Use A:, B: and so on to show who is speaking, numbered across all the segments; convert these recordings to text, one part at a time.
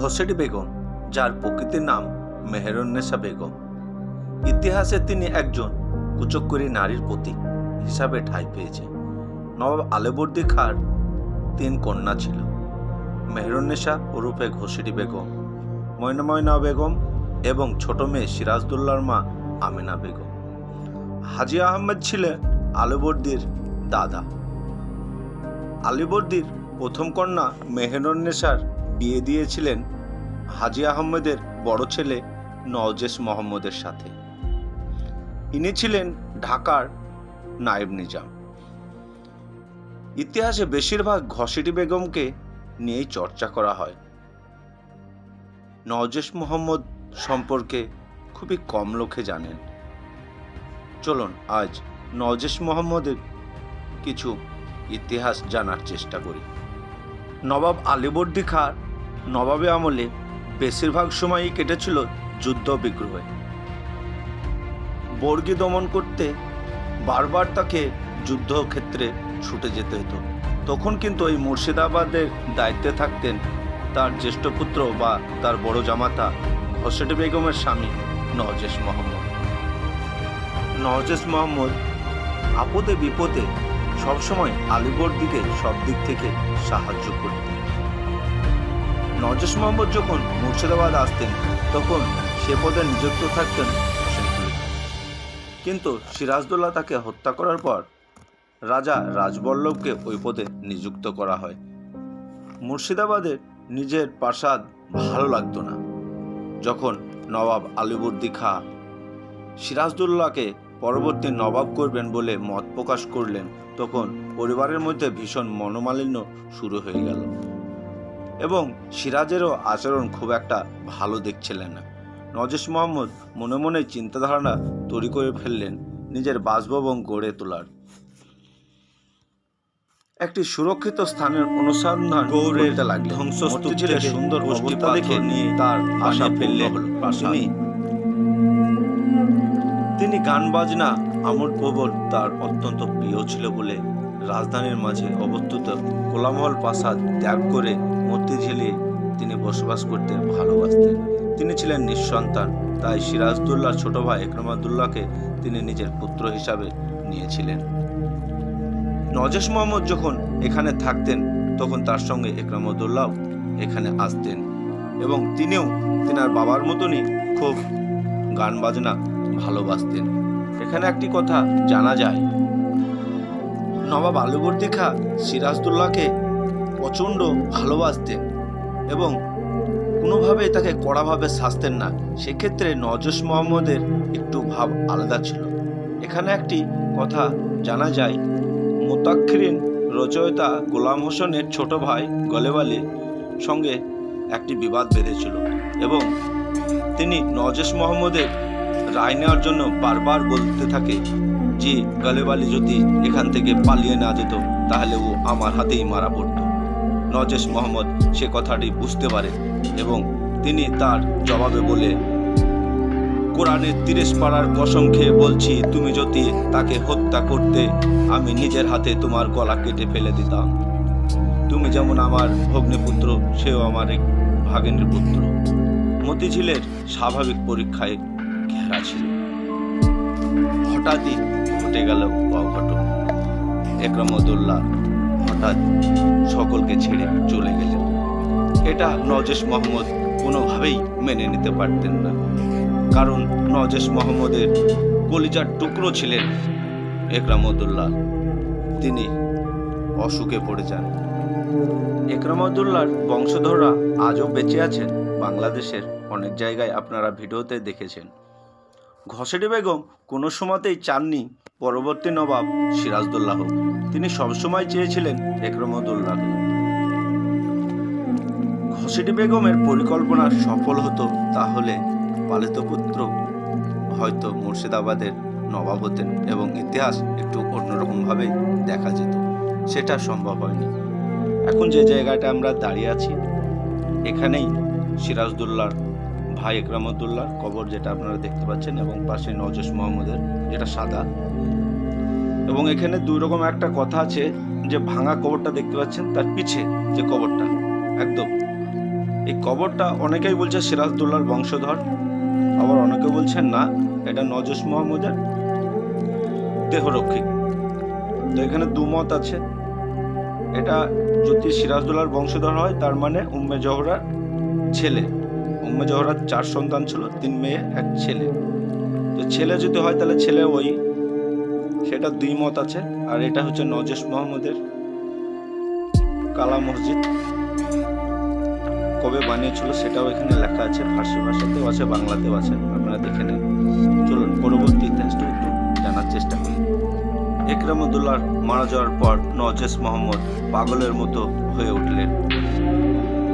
A: ঘসেটি বেগম, যার প্রকৃতির নাম মেহেরুন্নেসা বেগম। ইতিহাসে তিনি একজন কুচক্করী নারীর প্রতীক হিসাবে ঠাঁই পেয়েছে। নবাব আলেবর্দী খাঁর তিন কন্যা ছিল। মেহেরুন্নেসা ওরফে ঘসেটি বেগম ময়না ময়না বেগম এবং ছোট মেয়ে সিরাজদুল্লার মা আমিনা বেগম। হাজি আহমেদ ছিলেন আলেবর্দীর দাদা। আলিবর্দীর প্রথম কন্যা মেহেরুন্নেসার বিয়ে দিয়েছিলেন হাজি আহমেদের বড় ছেলে নওজেশ মোহাম্মদের সাথে। ইনি ছিলেন ঢাকার নায়েব নিজাম। ইতিহাসে বেশিরভাগ ঘসিটি বেগমকে নিয়েই চর্চা করা হয়। নওজেশ মোহাম্মদ সম্পর্কে খুবই কম লোকে জানেন। চলুন, আজ নওজেশ মোহাম্মদের কিছু ইতিহাস জানার চেষ্টা করি। নবাব আলিবর্দী খাঁর নবাবে আমলে বেশিরভাগ সময়ই কেটেছিল যুদ্ধ বিগ্রহে। বর্গী দমন করতে বারবার তাকে যুদ্ধক্ষেত্রে ছুটে যেতে হতো। তখন কিন্তু এই মুর্শিদাবাদের দায়িত্বে থাকতেন তার জ্যেষ্ঠ পুত্র বা তার বড় জামাতা ঘসেট বেগমের স্বামী নওজেশ মোহাম্মদ। নওজেশ মোহাম্মদ আপদে বিপদে সবসময় আলিবর্দীকে সব দিক থেকে সাহায্য করতেন। নজেশ মোহাম্মদ যখন মুর্শিদাবাদ আসতেন, তখন সে পদে নিযুক্ত থাকতেন কিন্তু সিরাজদৌল্লা তাকে হত্যা করার পর রাজা রাজবল্লভকে ওই পদে নিযুক্ত করা হয়। মুর্শিদাবাদের নিজের প্রাসাদ ভালো লাগতো না। যখন নবাব আলিবর্দী খা সিরাজদৌল্লাকে পরবর্তী নবাব করবেন বলে মত প্রকাশ করলেন, তখন পরিবারের মধ্যে ভীষণ মনোমালিন্য শুরু হয়ে গেল। এবং সিরাজেরও আচরণ খুব একটা ভালো দেখছিলেন না। নজেশ মোহাম্মদ মনে মনে চিন্তাধারণা তৈরি করে ফেললেন নিজের বাসভবন গড়ে তোলার। একটি সুরক্ষিত স্থানের অনুসন্ধান গৌরের লাগলেন। ধ্বংসস্তূপ সুন্দর অবস্থা দেখে নিয়ে তার আশা ফেললেন তিনি তিনি গান বাজনা আমোদ প্রবল তার অত্যন্ত প্রিয় ছিল বলে রাজধানীর মাঝে অবস্থিত কোলামহল প্রাসাদ ত্যাগ করে মতিঝিলে তিনি বসবাস করতে ভালোবাসতেন। তিনি ছিলেন নিঃসন্তান, তাই সিরাজদুল্লাহ ছোট ভাই একরমাদুল্লাহকে তিনি নিজের পুত্র হিসাবে নিয়েছিলেন। নজেশ মোহাম্মদ যখন এখানে থাকতেন, তখন তার সঙ্গে একরামুদ্দৌলাও এখানে আসতেন এবং তিনিও তেনার বাবার মতনই খুব গান বাজনা ভালোবাসতেন। এখানে একটি কথা জানা যায়। নবাব আলুবর্দী খা সিরাজদুল্লাহকে প্রচণ্ড ভালোবাসতেন এবং কোনোভাবে তাকে কড়াভাবে শাসতেন না। সেক্ষেত্রে নজস মোহাম্মদের একটু ভাব আলাদা ছিল। এখানে একটি কথা জানা যায়। মোতাক্ষরিন রচয়িতা গোলাম হোসেনের ছোট ভাই গলেওয়ালির সঙ্গে একটি বিবাদ বেঁধেছিল এবং তিনি নজেশ মোহাম্মদের রায় নেওয়ার জন্য বারবার বলতে থাকে যে গালেবালি যদি এখান থেকে পালিয়ে না যেত, তাহলে ও আমার হাতেই মারা পড়ত। নজেশ মোহাম্মদ সে কথাটি বুঝতে পারে এবং তিনি তার জবাবে বলে, কোরআনের তিরিশ পাড়ার কসম খেয়ে বলছি, তুমি যদি তাকে হত্যা করতে, আমি নিজের হাতে তোমার গলা কেটে ফেলে দিতাম। তুমি যেমন আমার ভগ্নিপুত্র, সেও আমার এক ভাগিনীর পুত্র। মতিঝিলের স্বাভাবিক পরীক্ষায় ঘেরা ছিল। হঠাৎই ঘটে গেল অঘটন। একরমদুল্লাহ হঠাৎ সকলকে ছেড়ে চলে গেলেন। এটা নজেশ মোহাম্মদ কোনোভাবেই মেনে নিতে পারতেন না। কারণ নজেশ মোহাম্মদের কলিজার টুকরো ছিলেন একরামুদ্দুল্লাহ। তিনি অসুখে পড়ে যান। একরামুদ্দুল্লাহর বংশধররা আজও বেঁচে আছেন। বাংলাদেশের অনেক জায়গায় আপনারা ভিডিওতে দেখেছেন। ঘসেটি বেগম কোনো সময়তেই চাননি পরবর্তী নবাব সিরাজদুল্লাহ তিনি সবসময় চেয়েছিলেন একরমদুল্লাহকে। ঘসেটি বেগমের পরিকল্পনা সফল হতো তাহলে পালিত পুত্র হয়তো মুর্শিদাবাদের নবাব হতেন এবং ইতিহাস একটু অন্যরকমভাবে দেখা যেত। সেটা সম্ভব হয়নি। এখন যে জায়গাটা আমরা দাঁড়িয়ে আছি, এখানেই সিরাজদুল্লাহর ভাই একরামুদ্দুল্লাহর কবর যেটা আপনারা দেখতে পাচ্ছেন, এবং পাশে নজস মোহাম্মদের যেটা সাদা। এবং এখানে দুই রকম একটা কথা আছে, যে ভাঙা কবরটা দেখতে পাচ্ছেন, তার পিছে যে কবরটা, একদম। এই কবরটা অনেকেই বলছে সিরাজদৌল্লার বংশধর, আবার অনেকে বলছেন না, এটা নজস মোহাম্মদের দেহরক্ষী। তো এখানে দুমত আছে। এটা যদি সিরাজদৌল্লার বংশধর হয়, তার মানে উম্মে জহরার ছেলে। উম্মে জহরার চার সন্তান ছিল, তিন মেয়ে, এক ছেলে। তো ছেলে যদি হয় তাহলে ছেলে ওই, সেটা দুই মত আছে। আর এটা হচ্ছে নজেশ মোহাম্মদের কালা মসজিদ। কবে বানিয়েছিল সেটাও এখানে লেখা আছে, ফার্সি ভাষাতেও আছে, বাংলাতেও আছে। আপনারা দেখে নেন। চলুন, পরবর্তী ইতিহাসটা একটু জানার চেষ্টা করি। একরামুদ্দুল্লাহ মারা যাওয়ার পর নজেস মোহাম্মদ পাগলের মতো হয়ে উঠলেন।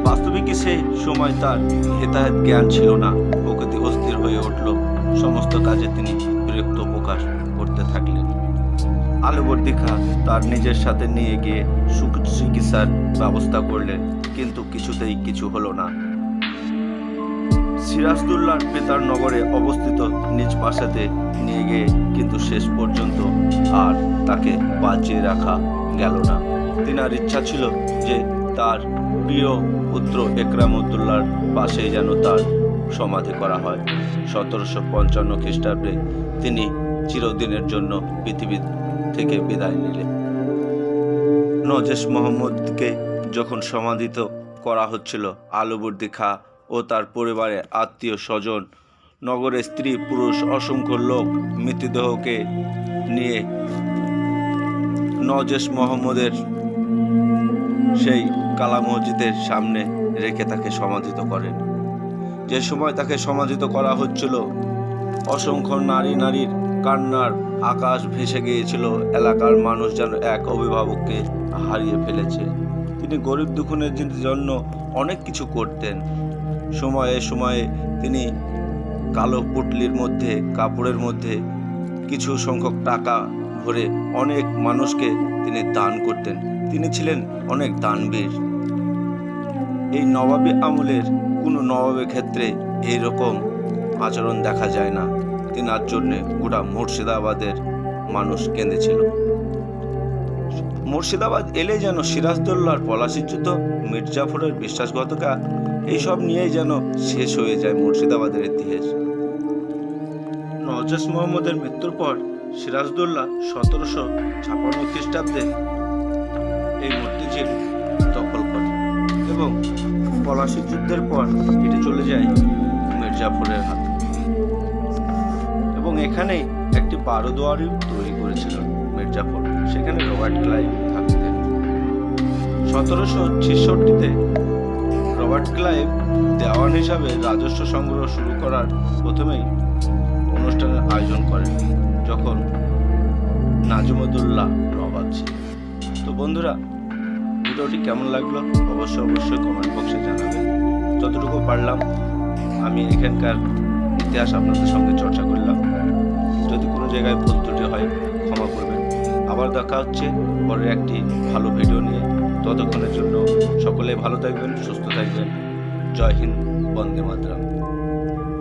A: বাস্তবিকই সেই সময় তার হেতাহেত জ্ঞান ছিল না। প্রকৃতি অস্থির হয়ে উঠল। সমস্ত কাজে তিনি বিরক্ত প্রকাশ করতে থাকলেন। আলুবর্দি খা তার নিজের সাথে নিয়ে গিয়ে চিকিৎসার ব্যবস্থা করলেন, কিন্তু কিছুতেই কিছু হলো না। সিরাজদুল্লাহর পেতার নগরে অবস্থিত নিজ বাসাতে নিয়ে গিয়ে কিন্তু শেষ পর্যন্ত আর তাকে বাঁচিয়ে রাখা গেল না। তিনার ইচ্ছা ছিল যে তার প্রিয় পুত্র একরামুদ্দুল্লাহর পাশে যেন তার সমাধি করা হয়। সতেরোশো পঞ্চান্ন খ্রিস্টাব্দে তিনি চিরদিনের জন্য পৃথিবী থেকে বিদায় নিলেন। নজেশ মোহাম্মদকে যখন সমাধিত করা হচ্ছিল, আলুবর্দি খা ও তার পরিবারে আত্মীয় স্বজন, নগরের স্ত্রী পুরুষ অসংখ্য লোক মৃতদেহকে নিয়ে নজেশ মোহাম্মদের সেই কালা মসজিদের সামনে রেখে তাকে সমাধিত করেন। যে সময় তাকে সমাধিত করা হচ্ছিল, অসংখ্য নারী নারীর কান্নার আকাশ ভেসে গিয়েছিল, এলাকার মানুষ যেন এক অভিভাবককে হারিয়ে ফেলেছে। তিনি গরিব দুঃখনের জন্য অনেক কিছু করতেন। সময়ে সময়ে তিনি কালো পুটলির মধ্যে, কাপড়ের মধ্যে কিছু সংখ্যক টাকা ভরে অনেক মানুষকে তিনি দান করতেন। তিনি ছিলেন অনেক দানবীর। এই নবাবী আমলের কোনো নবাবের ক্ষেত্রে এইরকম আচরণ দেখা যায় না। তিনার জন্যে গোটা মুর্শিদাবাদের মানুষ কেঁদেছিল। মুর্শিদাবাদ এলে যেন সিরাজদৌল্লার পলাশির যুদ্ধ মির্জাফরের বিশ্বাসঘাতকা এইসব নিয়েই যেন শেষ হয়ে যায় মুর্শিদাবাদের ইতিহাস। নওজাস মোহাম্মদের মৃত্যুর পর সিরাজদৌল্লা সতেরোশো ছাপান্ন খ্রিস্টাব্দে এই মূর্তিঝিল দখল করে এবং পলাশি যুদ্ধের পর এটি চলে যায় মির্জাফরের হাতে এবং এখানেই একটি বারোদুয়ারি তৈরি করেছিল মির্জাফর সেখানে রবার্ট ক্লাইভ থাকতেন। সতেরোশো ছেষট্টিতে রবার্ট ক্লাইভ দেওয়ান হিসাবে রাজস্ব সংগ্রহ শুরু করার প্রথমেই অনুষ্ঠানের আয়োজন করেন যখন নাজিমুদ্দৌল্লাহ নবাব ছিলেন। তো বন্ধুরা ভিডিওটি কেমন লাগল? অবশ্যই অবশ্যই কমেন্ট বক্সে জানাবেন। যতটুকু পারলাম, আমি এখানকার ইতিহাস আপনাদের সঙ্গে চর্চা করলাম। যদি কোনো জায়গায় ভুল ত্রুটি হয়, ক্ষমা করবেন। আবার দেখা হচ্ছে পরের একটি ভালো ভিডিও নিয়ে। ততক্ষণের জন্য সকলে ভালো থাকবেন, সুস্থ থাকবেন। জয় হিন্দ, বন্দে মাতরম।